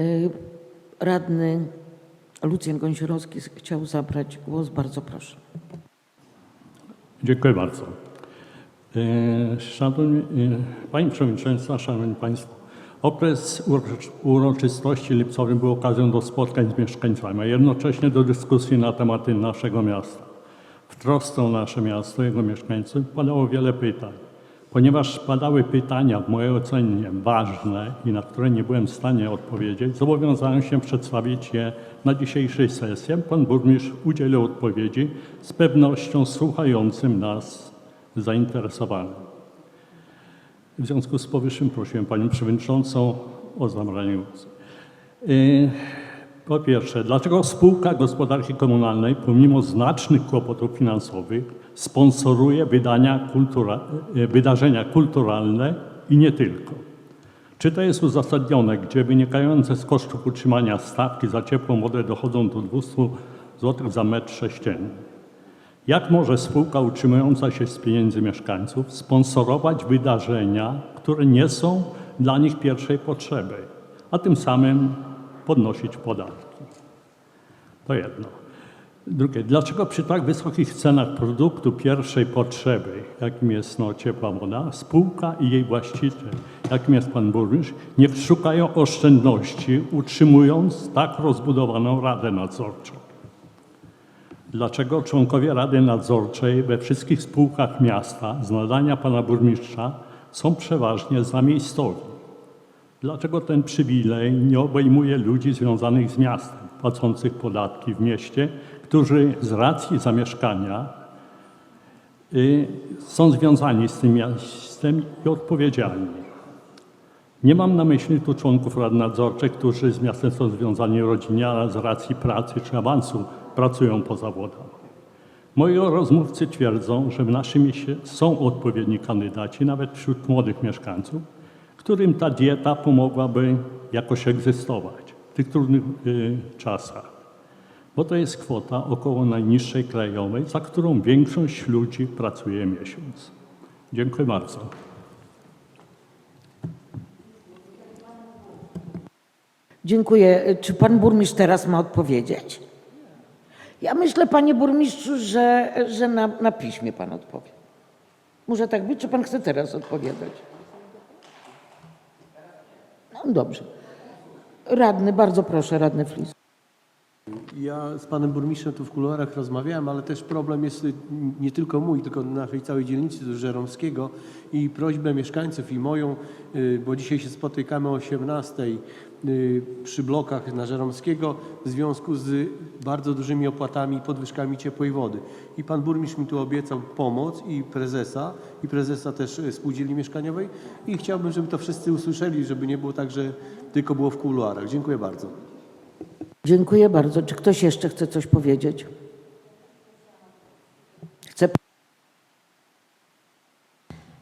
Y, Radny Lucjan Gąsiorowski chciał zabrać głos. Bardzo proszę. Dziękuję bardzo. E, Szanowni, e, Pani Przewodnicząca, Szanowni Państwo, okres urocz- uroczystości lipcowych był okazją do spotkań z mieszkańcami, a jednocześnie do dyskusji na tematy naszego miasta. W trosce o nasze miasto jego mieszkańców padało wiele pytań. Ponieważ padały pytania, w mojej ocenie ważne i na które nie byłem w stanie odpowiedzieć, zobowiązałem się przedstawić je na dzisiejszej sesji. Pan burmistrz udzielił odpowiedzi z pewnością słuchającym nas zainteresowanym. W związku z powyższym prosiłem Panią Przewodniczącą o zabranie głosu. Po pierwsze, dlaczego spółka gospodarki komunalnej, pomimo znacznych kłopotów finansowych, sponsoruje kultura, yy, wydarzenia kulturalne i nie tylko? Czy to jest uzasadnione, gdzie wynikające z kosztów utrzymania stawki za ciepłą wodę dochodzą do 200 zł za metr sześcienny? Jak może spółka utrzymująca się z pieniędzy mieszkańców sponsorować wydarzenia, które nie są dla nich pierwszej potrzeby, a tym samym podnosić podatki? To jedno. Drugie, dlaczego przy tak wysokich cenach produktu pierwszej potrzeby, jakim jest no, ciepła woda, spółka i jej właściciel, jakim jest pan burmistrz, nie szukają oszczędności, utrzymując tak rozbudowaną radę nadzorczą? Dlaczego członkowie Rady Nadzorczej we wszystkich spółkach miasta z nadania pana burmistrza są przeważnie zamiejscowi? Dlaczego ten przywilej nie obejmuje ludzi związanych z miastem, płacących podatki w mieście, którzy z racji zamieszkania y, są związani z tym miastem i odpowiedzialni? Nie mam na myśli tu członków rad nadzorczych, którzy z miastem są związani rodzinnie, ale z racji pracy czy awansu pracują po zawodach. Moi rozmówcy twierdzą, że w naszym mieście są odpowiedni kandydaci, nawet wśród młodych mieszkańców, którym ta dieta pomogłaby jakoś egzystować w tych trudnych y, czasach. Bo to jest kwota około najniższej krajowej, za którą większość ludzi pracuje miesiąc. Dziękuję bardzo. Dziękuję. Czy pan burmistrz teraz ma odpowiedzieć? Ja myślę, panie burmistrzu, że, że na, na piśmie pan odpowie. Może tak być, czy pan chce teraz odpowiadać? No dobrze. Radny, bardzo proszę, radny Flis. Ja z panem burmistrzem tu w kuluarach rozmawiałem, ale też problem jest y, nie tylko mój, tylko naszej całej dzielnicy Żeromskiego i prośbę mieszkańców i moją, y, bo dzisiaj się spotykamy o 18 y, przy blokach na Żeromskiego w związku z bardzo dużymi opłatami i podwyżkami ciepłej wody. I pan burmistrz mi tu obiecał pomoc i prezesa, i prezesa też spółdzielni mieszkaniowej i chciałbym, żeby to wszyscy usłyszeli, żeby nie było tak, że tylko było w kuluarach. Dziękuję bardzo. Dziękuję bardzo. Czy ktoś jeszcze chce coś powiedzieć? Chce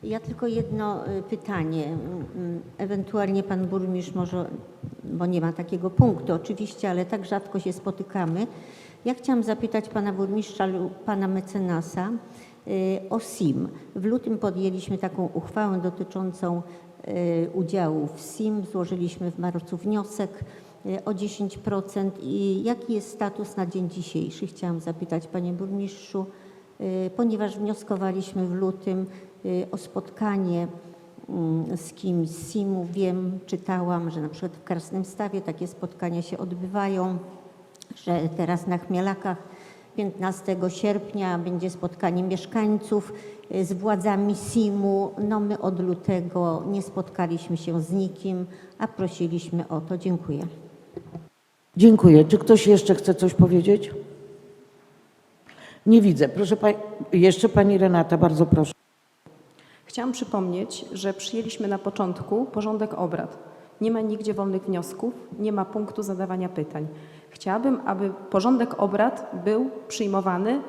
Ja tylko jedno y, pytanie. Mm, Ewentualnie pan burmistrz może, bo nie ma takiego punktu oczywiście, ale tak rzadko się spotykamy. Ja chciałam zapytać pana burmistrza lub pana mecenasa y, o SIM. W lutym podjęliśmy taką uchwałę dotyczącą y, udziału w SIM. Złożyliśmy w marcu wniosek o 10% i jaki jest status na dzień dzisiejszy? Chciałam zapytać panie burmistrzu, y, ponieważ wnioskowaliśmy w lutym y, o spotkanie mm, z kimś z SIM-u. Wiem, czytałam, że na przykład w Krasnym Stawie takie spotkania się odbywają, że teraz na Chmielakach 15 sierpnia będzie spotkanie mieszkańców z władzami SIM-u. No my od lutego nie spotkaliśmy się z nikim, a prosiliśmy o to. Dziękuję. Dziękuję. Czy ktoś jeszcze chce coś powiedzieć? Nie widzę. Proszę pa- jeszcze pani Renata, bardzo proszę. Chciałam przypomnieć, że przyjęliśmy na początku porządek obrad. Nie ma nigdzie wolnych wniosków, nie ma punktu zadawania pytań. Chciałabym, aby porządek obrad był przyjmowany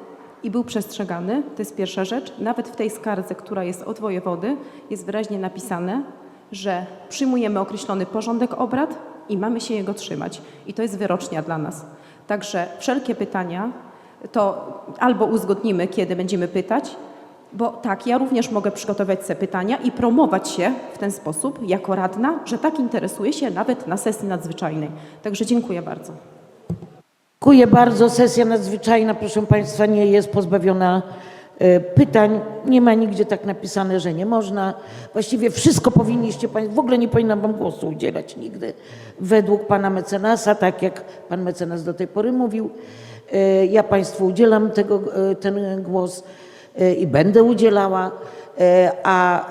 i był przestrzegany. To jest pierwsza rzecz. Nawet w tej skardze, która jest od wojewody, jest wyraźnie napisane, że przyjmujemy określony porządek obrad i mamy się jego trzymać. I to jest wyrocznia dla nas. Także wszelkie pytania to albo uzgodnimy, kiedy będziemy pytać, Bo tak, ja również mogę przygotować sobie pytania i promować się w ten sposób jako radna, że tak interesuję się nawet na sesji nadzwyczajnej. Także dziękuję bardzo. Dziękuję bardzo. Sesja nadzwyczajna, proszę Państwa, nie jest pozbawiona pytań. Nie ma nigdzie tak napisane, że nie można. Właściwie wszystko powinniście Państwo, w ogóle nie powinnam Wam głosu udzielać nigdy. Według Pana mecenasa, tak jak Pan mecenas do tej pory mówił, e, ja Państwu udzielam tego, e, ten głos i będę udzielała, a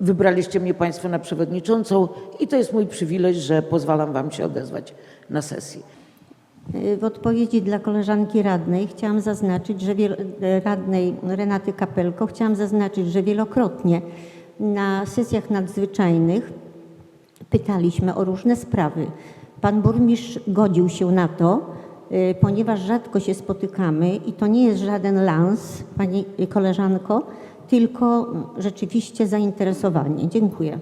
wybraliście mnie Państwo na przewodniczącą i to jest mój przywilej, że pozwalam Wam się odezwać na sesji. W odpowiedzi dla koleżanki radnej chciałam zaznaczyć, że wiel- radnej Renaty Kapelko chciałam zaznaczyć, że wielokrotnie na sesjach nadzwyczajnych pytaliśmy o różne sprawy. Pan burmistrz godził się na to, y, ponieważ rzadko się spotykamy i to nie jest żaden lans, pani koleżanko, tylko rzeczywiście zainteresowanie. Dziękuję.